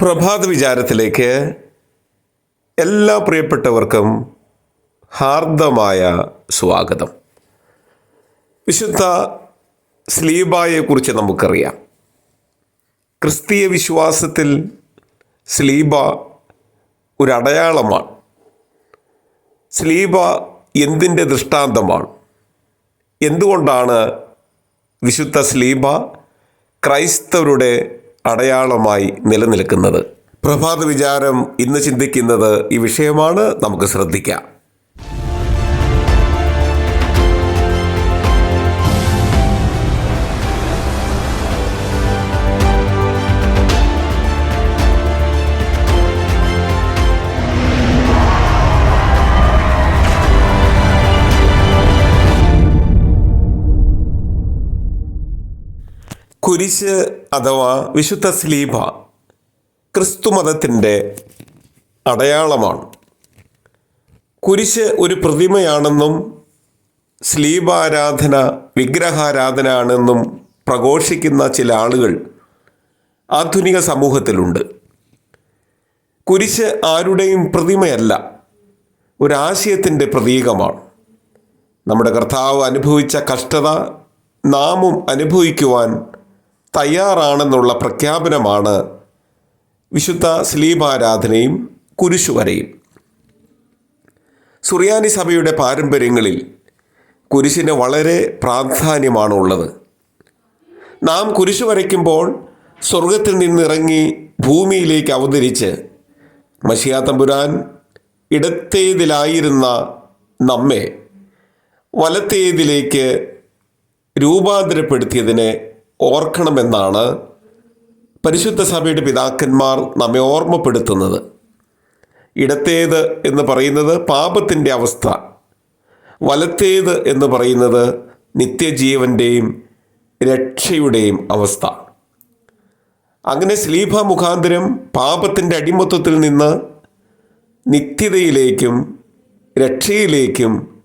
പ്രഭാത വിചാരത്തിലേക്ക് എല്ലാ പ്രിയപ്പെട്ടവർക്കും ഹാർദമായ സ്വാഗതം. വിശുദ്ധ സ്ലീബായെക്കുറിച്ച് നമുക്കറിയാം. ക്രിസ്തീയ വിശ്വാസത്തിൽ സ്ലീബ ഒരു അടയാളമാണ്. സ്ലീബ എന്തിന്റെ ദൃഷ്ടാന്തമാണ്? എന്തുകൊണ്ടാണ് വിശുദ്ധ സ്ലീബ ക്രൈസ്തവരുടെ അടയാളമായി നിലനിൽക്കുന്നത്. പ്രഭാത വിചാരം ഇന്ന് ചിന്തിക്കുന്നത് ഈ വിഷയമാണ്. നമുക്ക് ശ്രദ്ധിക്കാം. കുരിശ് അഥവാ വിശുദ്ധ സ്ലീബ ക്രിസ്തുമതത്തിന്റെ അടയാളമാണ്. കുരിശ് ഒരു പ്രതിമയാണെന്നും സ്ലീബാരാധന വിഗ്രഹാരാധന ആണെന്നും പ്രഘോഷിക്കുന്ന ചില ആളുകൾ ആധുനിക സമൂഹത്തിലുണ്ട്. കുരിശ് ആരുടെയും പ്രതിമയല്ല ഒരാശയത്തിന്റെ പ്രതീകമാണ്. നമ്മുടെ കർത്താവ് അനുഭവിച്ച കഷ്ടത നാമും അനുഭവിക്കുവാൻ തയ്യാറാണെന്നുള്ള പ്രഖ്യാപനമാണ് വിശുദ്ധ സ്ലീപാരാധനയും കുരിശുവരയും. സുറിയാനി സഭയുടെ പാരമ്പര്യങ്ങളിൽ കുരിശിന് വളരെ പ്രാധാന്യമാണുള്ളത്. നാം കുരിശു വരയ്ക്കുമ്പോൾ സ്വർഗത്തിൽ നിന്നിറങ്ങി ഭൂമിയിലേക്ക് അവതരിച്ച് മഷിയാത്തമ്പുരാൻ ഇടത്തേതിലായിരുന്ന നമ്മെ വലത്തേതിലേക്ക് രൂപാന്തരപ്പെടുത്തിയതിനെ ഓർക്കണമെന്നാണ് പരിശുദ്ധ സഭയുടെ പിതാക്കന്മാർ നമ്മെ ഓർമ്മപ്പെടുത്തുന്നത്. ഇടത്തേത് എന്ന് പറയുന്നത് പാപത്തിന്റെ അവസ്ഥ. വലത്തേത് എന്ന് പറയുന്നത് നിത്യജീവന്റെയും രക്ഷയുടെയും അവസ്ഥ. അങ്ങനെ സ്ലീഭ മുഖാന്തരം പാപത്തിന്റെ അടിമത്വത്തിൽ നിന്ന് നിത്യതയിലേക്കും രക്ഷയിലേക്കും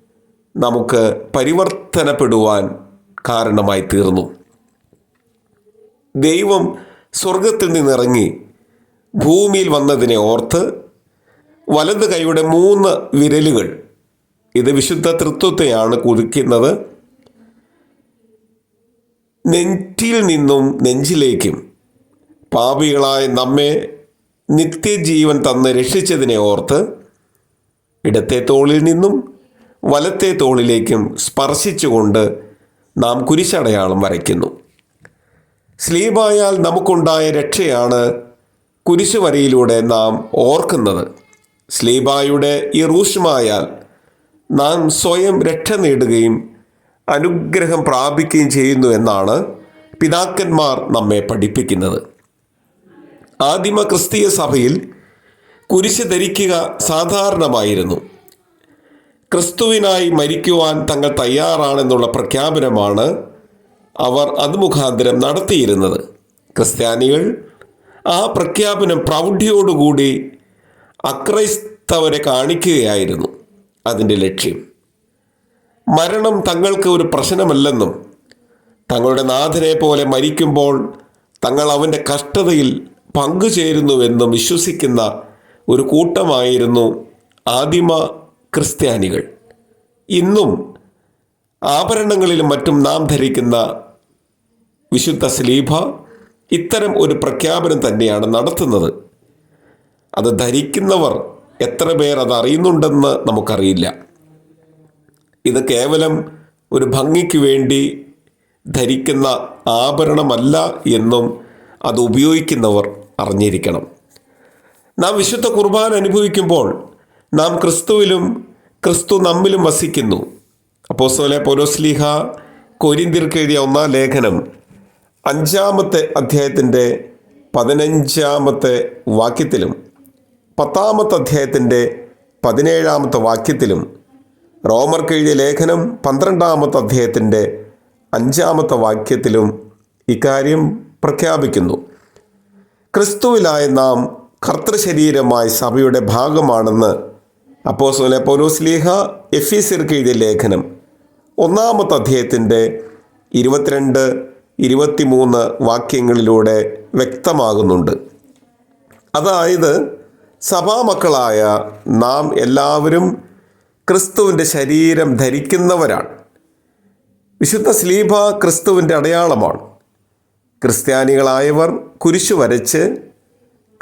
നമുക്ക് പരിവർത്തനപ്പെടുവാൻ കാരണമായി തീർന്നു. ദൈവം സ്വർഗത്തിൽ നിന്നിറങ്ങി ഭൂമിയിൽ വന്നതിനെ ഓർത്ത് വലത് കൈയുടെ മൂന്ന് വിരലുകൾ ഇത് വിശുദ്ധ തൃത്വത്തെയാണ് കുതിക്കുന്നത് നെറ്റിയിൽ നിന്നും നെഞ്ചിലേക്കും പാപികളായ നമ്മെ നിത്യജീവൻ തന്ന് രക്ഷിച്ചതിനെ ഓർത്ത് ഇടത്തെ തോളിൽ നിന്നും വലത്തെ തോളിലേക്കും സ്പർശിച്ചുകൊണ്ട് നാം കുരിശടയാളം വരയ്ക്കുന്നു. സ്ലീബായാൽ നമുക്കുണ്ടായ രക്ഷയാണ് കുരിശുവരയിലൂടെ നാം ഓർക്കുന്നത്. സ്ലീബായുടെ ഈ റൂഷ്മായാൽ നാം സ്വയം രക്ഷ നേടുകയും അനുഗ്രഹം പ്രാപിക്കുകയും ചെയ്യുന്നു എന്നാണ് പിതാക്കന്മാർ നമ്മെ പഠിപ്പിക്കുന്നത്. ആദിമ ക്രിസ്തീയ സഭയിൽ കുരിശ് ധരിക്കുക സാധാരണമായിരുന്നു. ക്രിസ്തുവിനായി മരിക്കുവാൻ തങ്ങൾ തയ്യാറാണെന്നുള്ള പ്രഖ്യാപനമാണ് അവർ അത് മുഖാന്തരം നടത്തിയിരുന്നത്. ക്രിസ്ത്യാനികൾ ആ പ്രഖ്യാപനം പ്രൗഢിയോടുകൂടി അക്രൈസ്തവരെ കാണിക്കുകയായിരുന്നു. അതിന്റെ ലക്ഷ്യം. മരണം തങ്ങൾക്ക് ഒരു പ്രശ്നമല്ലെന്നും തങ്ങളുടെ നാഥനെ പോലെ മരിക്കുമ്പോൾ തങ്ങൾ അവന്റെ കഷ്ടതയിൽ പങ്കുചേരുന്നുവെന്നും വിശ്വസിക്കുന്ന ഒരു കൂട്ടമായിരുന്നു ആദിമ ക്രിസ്ത്യാനികൾ. ഇന്നും ആഭരണങ്ങളിലും മറ്റും നാം ധരിക്കുന്ന വിശുദ്ധ സ്ലീഭ ഇത്തരം ഒരു പ്രഖ്യാപനം തന്നെയാണ് നടത്തുന്നത്. അത് ധരിക്കുന്നവർ എത്ര പേർ അത് അറിയുന്നുണ്ടെന്ന് നമുക്കറിയില്ല. ഇത് കേവലം ഒരു ഭംഗിക്ക് വേണ്ടി ധരിക്കുന്ന ആഭരണമല്ല എന്നും അത് ഉപയോഗിക്കുന്നവർ അറിഞ്ഞിരിക്കണം. നാം വിശുദ്ധ കുർബാന അനുഭവിക്കുമ്പോൾ നാം ക്രിസ്തുവിലും ക്രിസ്തു നമ്മിലും വസിക്കുന്നു. അപ്പോസ്തോലെ പൊലോസ്ലിഹ കൊരിന്തിർക്ക് എഴുതിയ ഒന്നാം ലേഖനം അഞ്ചാമത്തെ അധ്യായത്തിന്റെ പതിനഞ്ചാമത്തെ വാക്യത്തിലും പത്താമത്തെ അധ്യായത്തിന്റെ പതിനേഴാമത്തെ വാക്യത്തിലും റോമർക്ക് എഴുതിയ ലേഖനം പന്ത്രണ്ടാമത്തെ അധ്യായത്തിന്റെ അഞ്ചാമത്തെ വാക്യത്തിലും ഇക്കാര്യം പ്രഖ്യാപിക്കുന്നു. ക്രിസ്തുവിലായ നാം കർത്തൃശരീരമായ സഭയുടെ ഭാഗമാണെന്ന് അപ്പോസോലെ പൗലോസ്ലീഹ എഫീസിർക്ക് എഴുതിയ ലേഖനം ഒന്നാമത്തെ അധ്യായത്തിന്റെ ഇരുപത്തിരണ്ട് ഇരുപത്തിമൂന്ന് വാക്യങ്ങളിലൂടെ വ്യക്തമാകുന്നുണ്ട്. അതായത് സഭാമക്കളായ നാം എല്ലാവരും ക്രിസ്തുവിന്റെ ശരീരം ധരിക്കുന്നവരാണ്. വിശുദ്ധ സ്ലീഭ ക്രിസ്തുവിന്റെ അടയാളമാണ്. ക്രിസ്ത്യാനികളായവർ കുരിശു വരച്ച്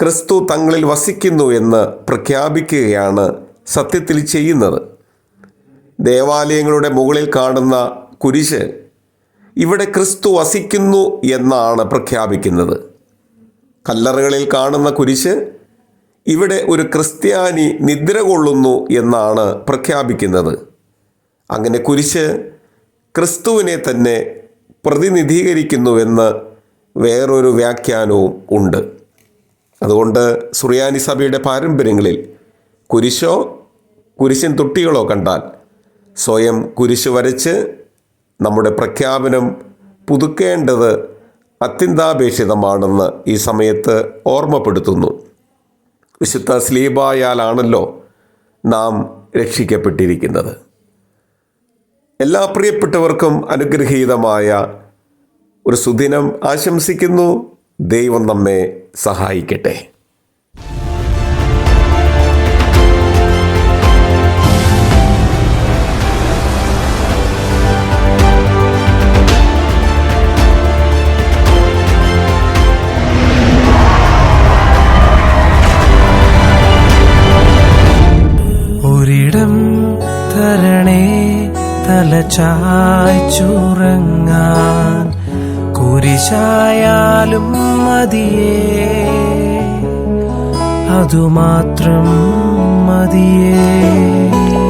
ക്രിസ്തു തങ്ങളിൽ വസിക്കുന്നു എന്ന് പ്രഖ്യാപിക്കുകയാണ് സത്യത്തിൽ ചെയ്യുന്നത്. ദേവാലയങ്ങളുടെ മുകളിൽ കാണുന്ന കുരിശ് ഇവിടെ ക്രിസ്തു വസിക്കുന്നു എന്നാണ് പ്രഖ്യാപിക്കുന്നത്. കല്ലറകളിൽ കാണുന്ന കുരിശ് ഇവിടെ ഒരു ക്രിസ്ത്യാനി നിദ്ര കൊള്ളുന്നു എന്നാണ് പ്രഖ്യാപിക്കുന്നത്. അങ്ങനെ കുരിശ് ക്രിസ്തുവിനെ തന്നെ പ്രതിനിധീകരിക്കുന്നുവെന്ന് വേറൊരു വ്യാഖ്യാനവും ഉണ്ട്. അതുകൊണ്ട് സുറിയാനി സഭയുടെ പാരമ്പര്യങ്ങളിൽ കുരിശോ കുരിശൻ തൊട്ടികളോ കണ്ടാൽ സ്വയം കുരിശ് വരച്ച് നമ്മുടെ പ്രഖ്യാപനം പുതുക്കേണ്ടത് അത്യന്താപേക്ഷിതമാണെന്ന് ഈ സമയത്ത് ഓർമ്മപ്പെടുത്തുന്നു. വിശുദ്ധ സ്ലീബായാലാണല്ലോ നാം രക്ഷിക്കപ്പെട്ടിരിക്കുന്നത്. എല്ലാ പ്രിയപ്പെട്ടവർക്കും അനുഗ്രഹീതമായ ഒരു സുദിനം ആശംസിക്കുന്നു. ദൈവം നമ്മെ സഹായിക്കട്ടെ. തലചായ്ച്ചുറങ്ങാൻ കുരിശായാലും മതിയേ. അതുമാത്രം മതിയേ.